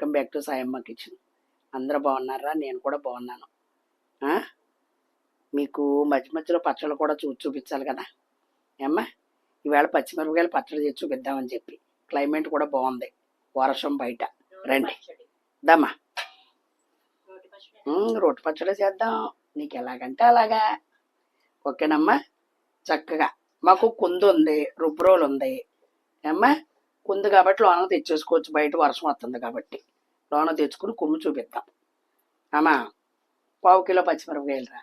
Welcome back to Sayamma kitchen. అందరూ బాగున్నారా? నేను కూడా బాగున్నాను? మీకు మధ్య మధ్యలో పచ్చళ్ళు కూడా చూ చూపించాలి కదా? ఏమ్మా? ఈవేళ పచ్చిమిరపకాయలు పచ్చడి చేసి చూపిద్దామని చెప్పి. క్లైమేట్ కూడా బాగుంది. వర్షం బయట. రండి. దమ్మా. ఉమ్, రోటి పచ్చడి చేద్దాం. నీకు ఎలాగంటే అలాగా. ఓకేనమ్మా? చక్కగా. మాకు కుందు ఉంది రుబ్రోలు ఉంది. ఏమ్మా? కుందు కాబట్టి లోన తెచ్చేసుకోవచ్చు. బయట వర్షం వస్తుంది కాబట్టి. లోన తెచ్చుకుని కొమ్ము చూపిద్దాం అమ్మా పావు కిలో పచ్చిమిరపకాయలు రా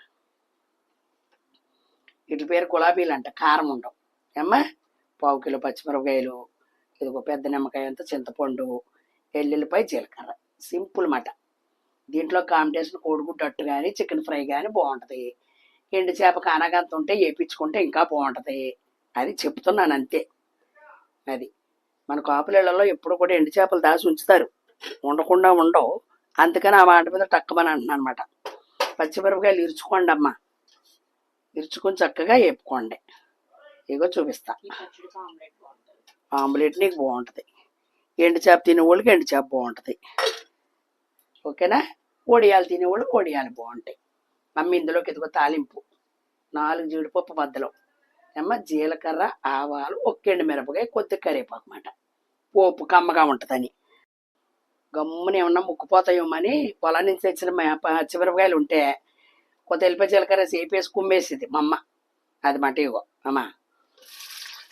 వీటి పేరు గులాబీలు అంట కారం ఉండవు ఏమ్మా పావు కిలో పచ్చిమిరపకాయలు ఇదిగో పెద్ద నిమ్మకాయ అంత చింతపండు ఎల్లుల్లిపాయ జీలకర్ర. సింపుల్ మాట. దీంట్లో కాంబినేషన్ కోడిగుడ్డట్టు కానీ చికెన్ ఫ్రై కానీ బాగుంటుంది. ఎండు చేప కానగంత ఉంటే వేపించుకుంటే ఇంకా బాగుంటుంది. అది చెప్తున్నాను అంతే. అది. మన కాపులలో ఎప్పుడు కూడా ఎండు చేపలు దాచి ఉంచుతారు. ఉండకుండా ఉండవు. అందుకని ఆ మాట మీద టక్కమని అంటున్నాను అనమాట పచ్చిమిరపకాయలు ఇరుచుకోండి అమ్మా. ఇరుచుకొని చక్కగా వేపుకోండి. ఇగో చూపిస్తా. ఆమ్లెట్ నీకు బాగుంటుంది. ఎండు చేప తినే వాళ్ళకి ఎండు చేప బాగుంటుంది. ఓకేనా? కోడియాలు తినేవాళ్ళు కోడియాలు బాగుంటాయి. అమ్మ ఇందులోకి ఇదిగో తాలింపు. నాలుగు జీడిపప్పు బద్దలు అమ్మ జీలకర్ర ఆవాలు ఒక్కెండు మిరపకాయ కొద్ది కరివేపాకు అన్నమాట. పోపు కమ్మగా ఉంటుందని. గమ్మున ఏమన్నా ముక్కుపోతాయేమని పొలం నుంచి తెచ్చిన మ- పచ్చిమిరపకాయలు ఉంటే కొద్ది ఎల్లిపాయ జీలకర్ర సేపేసి కుమ్మేసేది మా అమ్మ. అది మాట ఇగో అమ్మ.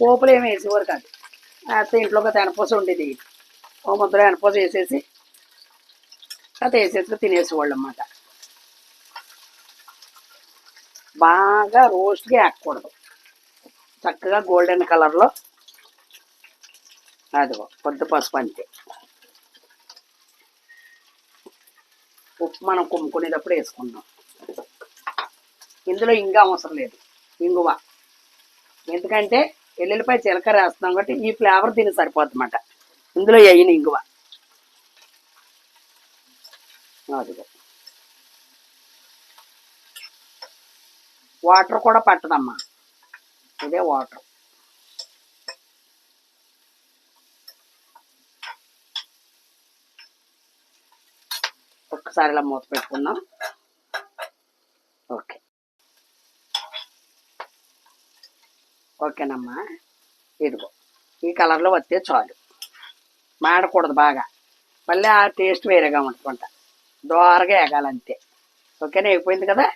పోపులు ఏమి వేసేవారు కాదు. అయితే ఇంట్లో ఒక ఎనపూస ఉండేది. ఓ ముద్దలో ఎనపూస వేసేసి అది వేసేసి తినేసేవాళ్ళు అన్నమాట బాగా రోస్ట్గా ఎక్కకూడదు చక్కగా గోల్డెన్ కలర్లో అదిగో పొద్దు పసుపు అంతే. ఉప్పు మనం కుమ్ముకునేటప్పుడు వేసుకుందాం ఇందులో ఇంకా అవసరం లేదు. ఇంగువ. ఎందుకంటే ఎల్లుల్లిపాయ జీలకర్ర వేస్తున్నాం కాబట్టి ఈ ఫ్లేవర్ దీన్ని సరిపోతుందన్నమాట ఇందులో వేయని ఇంగువ. అదిగో. వాటర్ కూడా పట్టదమ్మా. ఇదే వాటర్. ఒకసారి ఇలా మూత పెట్టుకుందాం. ఓకే. ఓకేనమ్మా. ఇదిగో ఈ కలర్లో వస్తే చాలు. మాడకూడదు బాగా. మళ్ళీ ఆ టేస్ట్ వేరేగా ఉంటుందంట. దోరగా ఎగాలంతే ఓకేనా? అయిపోయింది కదా?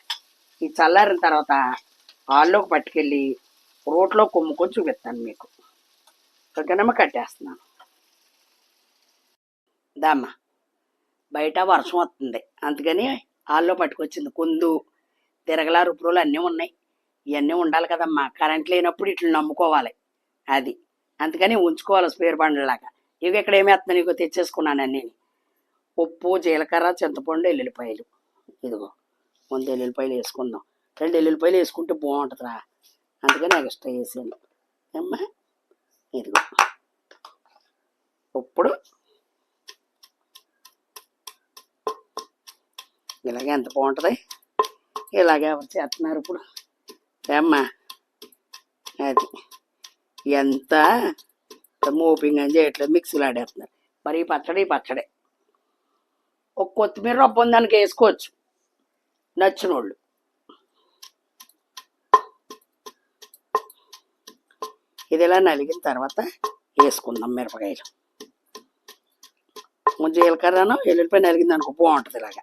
ఈ చల్లారిన తర్వాత ఆల్లోకి పట్టుకెళ్ళి రోట్లో కొమ్ముకొని చూపిస్తాను మీకు. ఓకేనమ్మా? కట్టేస్తున్నాను. దామ్మా. బయట వర్షం వస్తుంది. అందుకని హాల్లో పట్టుకొచ్చింది. కుందు తిరగల రుపురులు అన్నీ ఉన్నాయి. ఇవన్నీ ఉండాలి కదమ్మా. కరెంట్ లేనప్పుడు ఇట్లా నమ్ముకోవాలి. అది. అందుకని ఉంచుకోవాలి స్పేర్ బండ్లాగా ఇవి ఇక్కడ ఏమి వేస్తున్నా నీకు తెచ్చేసుకున్నాను అన్నీ. ఉప్పు జీలకర్ర చింతపండు ఎల్లుల్లిపాయలు. ఇదిగో. ముందు ఎల్లుల్లిపాయలు వేసుకుందాం. రెండు ఎల్లుల్లిపాయలు వేసుకుంటే బాగుంటుందిరా. అందుకని ఎక్స్ట్రా వేసాను అమ్మా ఇదిగో. ఇప్పుడు ఇలాగే ఎంత బాగుంటుంది? ఇలాగే ఎవరు చేస్తున్నారు ఇప్పుడు? ఏమ్మా? అది ఎంత మోపింగ్ అని చేయట్లేదు. మిక్సీలు ఆడేస్తున్నారు. మరి ఈ పచ్చడి ఈ పచ్చడే. ఒక కొత్తిమీర రొప్పం దానికి వేసుకోవచ్చు. నచ్చిన వాళ్ళు ఇది ఇలా నలిగిన తర్వాత వేసుకుందాం మిరపకాయలు. జీలకర్రను ఎల్లుల్లిపాయ నలిగింది అనుకో బాగుంటుంది ఇలాగా.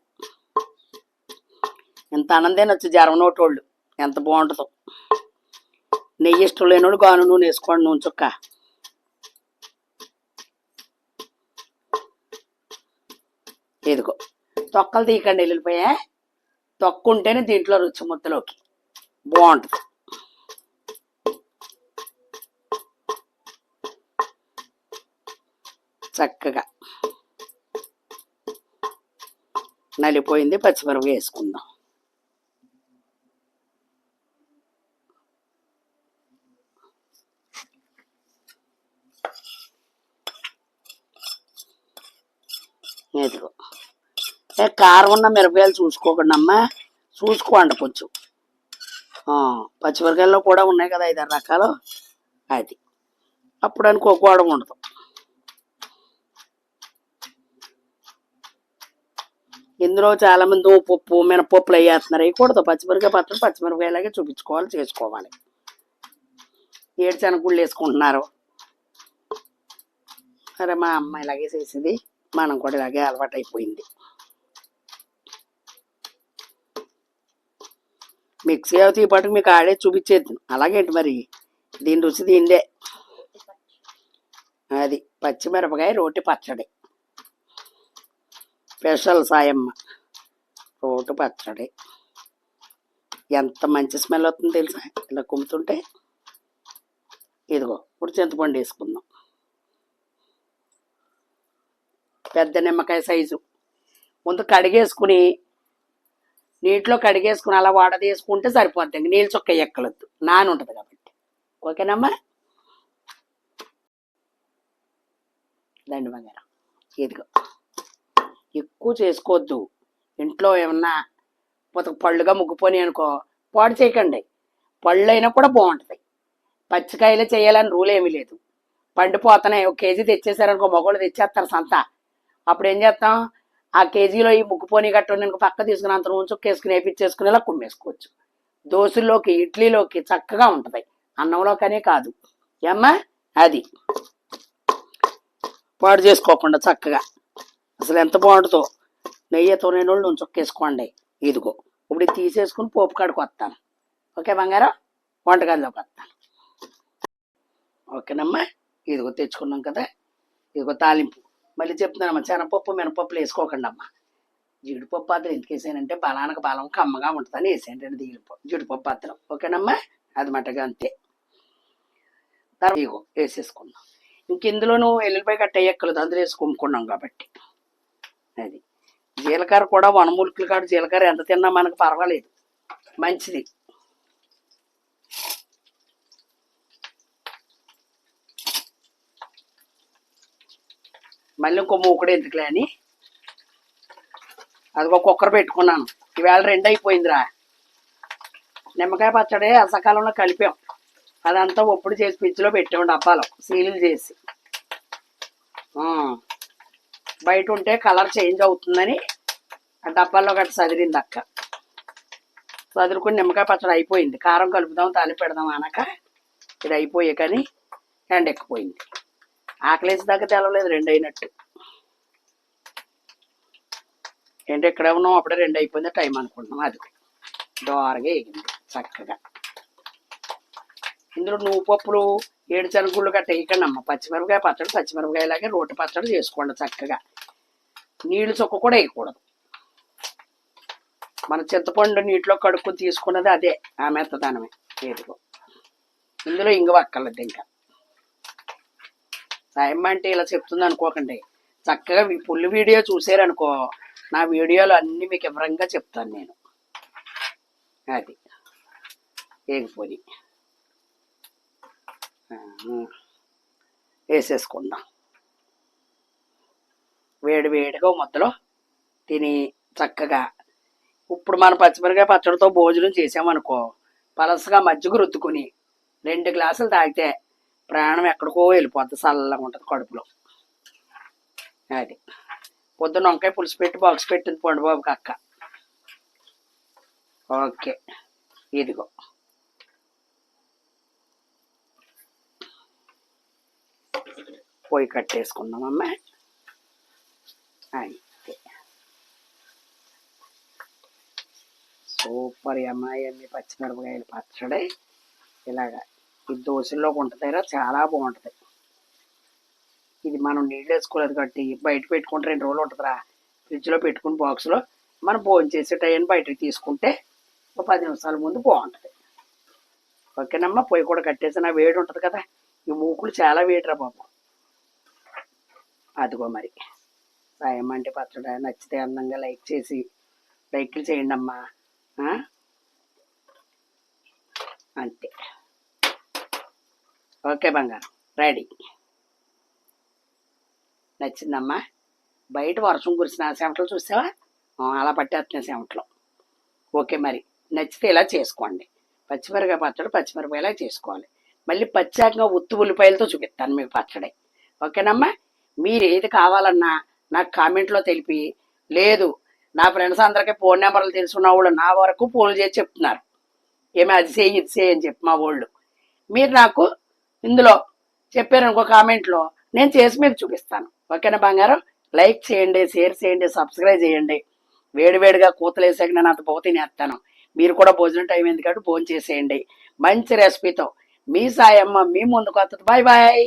ఎంత ఆనందే నచ్చు జ్వరం నోటోళ్ళు ఎంత బాగుంటుందో. నెయ్యి ఇష్టం లేనోడు గాను నూనె వేసుకోండి నూనె చుక్క. ఇదిగో తొక్కలు తీయకండి వెళ్ళిపోయా తొక్క ఉంటేనే దీంట్లో రుచి ముద్దలోకి. బాగుంటుంది. చక్కగా. నలిపోయింది పచ్చిమిరపకాయ వేసుకుందాం ఇదిగో అంటే కారం ఉన్న మిరపకాయలు చూసుకోకండి అమ్మా. చూసుకోండి కొంచెం. ఆ, కూడా ఉన్నాయి కదా ఐదారు రకాలు. అది. అప్పుడు గోడ ఉండదు ఇందులో చాలా మంది మినపప్పులు వేస్తున్నారు. వేయకూడదు పచ్చిమిరపకాయ పచ్చడి పచ్చిమిరపకాయలాగే చూపించుకోవాలి చేసుకోవాలి. ఏడు శనగుళ్ళు వేసుకుంటున్నారు. సరే మా అమ్మ ఇలాగే చేసింది. మనం కూడా ఇలాగే అలవాటు అయిపోయింది మిక్సీ అవుతే ఈ మీకు ఆడే చూపించేది. అలాగేంటి మరి? దీని రుచి దీనిదే. అది పచ్చిమిరపకాయ రోటి పచ్చడి. స్పెషల్ సాయమ్మ రోటి పచ్చడి. ఎంత మంచి స్మెల్ వస్తుంది తెలుసా? ఇలా కుమ్ముతుంటే ఇదిగో ఇప్పుడు చింతపండు వేసుకుందాం. పెద్ద నిమ్మకాయ సైజు. ముందు కడిగేసుకుని నీటిలో కడిగేసుకుని అలా వాడదీసుకుంటే సరిపోద్ది ఇంక నీళ్ళు చుక్క ఎక్కలొద్దు. నాని ఉంటుంది కాబట్టి. ఓకేనమ్మా? దండి బంగారం. ఇదిగో. ఎక్కువ చేసుకోవద్దు ఇంట్లో ఏమన్నా పొత పళ్ళుగా ముగ్గిపోయి అనుకో పాడు చేయకండి. పళ్ళు అయినా కూడా బాగుంటుంది. పచ్చికాయలు చేయాలని రూల్ ఏమీ లేదు. పండిపోతున్నాయి ఒక కేజీ తెచ్చేసారనుకో మగవాళ్ళు తెచ్చేస్తారు సంత. అప్పుడు ఏం చేస్తాం? ఆ కేజీలో ఈ ముగ్గుపోని గట్టు కట్టుకుని పక్క తీసుకుని అంత నూనె వేసుకుని వేపించేసుకుని ఇలా కుమ్మేసుకోవచ్చు. దోశల్లోకి ఇడ్లీలోకి చక్కగా ఉంటుంది. అన్నంలోకనే కాదు. ఏమ్మా? అది. పాడు చేసుకోకుండా చక్కగా. అసలు ఎంత బాగుంటుందో. నెయ్యితో నేను నూనె చుక్కేసుకోండి ఇదిగో. ఇప్పుడు ఇది తీసేసుకుని పోపు కాడికి వస్తాను. ఓకే బంగారం? వంటగదిలోకి వస్తాను. ఓకేనమ్మా. ఇదిగో తెచ్చుకున్నాం కదా. ఇదిగో తాలింపు. మళ్ళీ చెప్తున్నానమ్మా శనపప్పు మినపప్పులు వేసుకోకండి అమ్మా. జీడిపప్పు పాత్ర ఎందుకు వేసానంటే బలానికి బలం కమ్మగా ఉంటుందని వేసాను అండి జీడిపప్పు జీడిపప్పు పాత్ర. ఓకేనమ్మా? అది మటగా అంతే. తర్వాత ఇగో వేసేసుకున్నాం ఇంకెందులోనూ ఎల్లుల్లిపాయ కట్ట ఎక్కలేదు అందులో వేసి కుమ్ముకున్నాం కాబట్టి. అది. జీలకర్ర కూడా వనమూలికలు కాడు జీలకర్ర ఎంత తిన్నా మనకు పర్వాలేదు. మంచిది. మళ్ళీ ఇంకో మూకుడు ఎందుకులే అని. అది ఒక కుక్కర్ పెట్టుకున్నాను. ఈవేళ రెండు అయిపోయిందిరా. నిమ్మకాయ పచ్చడి అసకాలంలో కలిపాం. అదంతా ఒప్పుడు చేసి పిచ్చిలో పెట్టాం డబ్బాలో సీలు చేసి. బయట ఉంటే కలర్ చేంజ్ అవుతుందని ఆ డబ్బాల్లో గట్ట చదిరింది అక్క. చదువుకుని నిమ్మకాయ పచ్చడి అయిపోయింది. కారం కలుపుదాం తాలి పెడదాం అనక ఇది అయిపోయే కానీ ఎండెక్కిపోయింది ఆకలేసి దాకా తెలవలేదు రెండు అయినట్టు. ఏంటి ఎక్కడ ఉన్నాం? అప్పుడే రెండు అయిపోయింది టైం అనుకుంటున్నాం అది. దోరగా వేగింది చక్కగా. ఇందులో నువ్వు పప్పులు ఏడు శనగుళ్ళు గట్ట వేయకండి అమ్మ పచ్చిమిరపకాయ పచ్చడి పచ్చిమిరపకాయలాగే రోటి పచ్చడి చేసుకోండి చక్కగా. నీళ్ళు చొక్క కూడా వేయకూడదు. మన చింతపండు నీటిలో కడుక్కుని తీసుకున్నది అదే ఆ మెత్తదానమే. ఏదిగో ఇందులో ఇంగువ అక్కర్లేదు ఇంకా. సాయమ్మ అంటే ఇలా చెప్తుంది అనుకోకండి. చక్కగా మీ పుల్లి వీడియో చూసారనుకో నా వీడియోలు అన్నీ మీకు వివరంగా చెప్తాను నేను. అది. ఏగిపోయి వేసేసుకుందాం. వేడి వేడిగా మొత్తలో తిని చక్కగా. ఇప్పుడు మన పచ్చిమిరకాయ పచ్చడితో భోజనం చేసామనుకో పలసగా మజ్జిగ రుద్దుకుని రెండు గ్లాసులు తాగితే ప్రాణం ఎక్కడికో వెళ్ళిపోద్ది చల్లగా ఉంటుంది కడుపులో. అది. పొద్దున్న వంకాయ పులుసు పెట్టి బాక్స్ పెట్టింది పండు బాబుకి అక్క. ఓకే. ఇదిగో. పొయ్యి కట్టేసుకుందాం అమ్మా. అంతే. సూపర్ అమ్మాయి అమ్మి పచ్చిమిరపకాయలు పచ్చడి. ఇలాగా. ఈ దోశల్లోకి ఉంటుందిరా చాలా బాగుంటుంది. ఇది మనం నీళ్ళు వేసుకోలేదు కాబట్టి బయట పెట్టుకుంటే రెండు రోజులు ఉంటుందిరా. ఫ్రిడ్జ్లో పెట్టుకుని బాక్స్లో మనం భోజనం చేసే టైం బయటకు తీసుకుంటే ఒక పది నిమిషాల ముందు బాగుంటుంది. ఓకేనమ్మా? పొయ్యి కూడా కట్టేసిన వేడి ఉంటుంది కదా. ఈ మూకులు చాలా వేడిరా బాబు. అదిగో మరి. సాయం అంటే పచ్చడి నచ్చితే అందంగా లైక్ చేసి లైక్లు చేయండి అమ్మా అంతే. ఓకే బంగారం. రెడీ. నచ్చిందమ్మా. బయట వర్షం కురిసిన చెమటలు చూసావా? అలా పట్టేస్తున్నాయి చెమటలు. ఓకే మరి. నచ్చితే ఇలా చేసుకోండి. పచ్చిమిరపకాయ పచ్చడి పచ్చిమిరపకాయలా చేసుకోవాలి. మళ్ళీ ప్రత్యేకంగా ఉత్తు ఉల్లిపాయలతో చూపిస్తాను మీకు పచ్చడి. ఓకేనమ్మా? మీరు ఏది కావాలన్నా నాకు కామెంట్లో తెలిపి లేదు నా ఫ్రెండ్స్ అందరికీ ఫోన్ నెంబర్లు తెలుసున్న వాళ్ళు నా వరకు ఫోన్ చేసి చెప్తున్నారు. ఏమి అది చేయి ఇది చేయి అని చెప్పి మా వాళ్ళు. మీరు నాకు ఇందులో చెప్పారు ఇంకో కామెంట్లో. నేను చేసి మీకు చూపిస్తాను. ఓకేనా బంగారం? లైక్ చేయండి షేర్ చేయండి సబ్స్క్రైబ్ చేయండి. వేడివేడిగా కూతలేసాక నేను అంత పోతే తినేస్తాను మీరు కూడా భోజనం టైం ఎందుకంటే భోజనం చేసేయండి. మంచి రెసిపీతో మీ సాయమ్మ మీ ముందుకు వస్తుంది. Bye bye.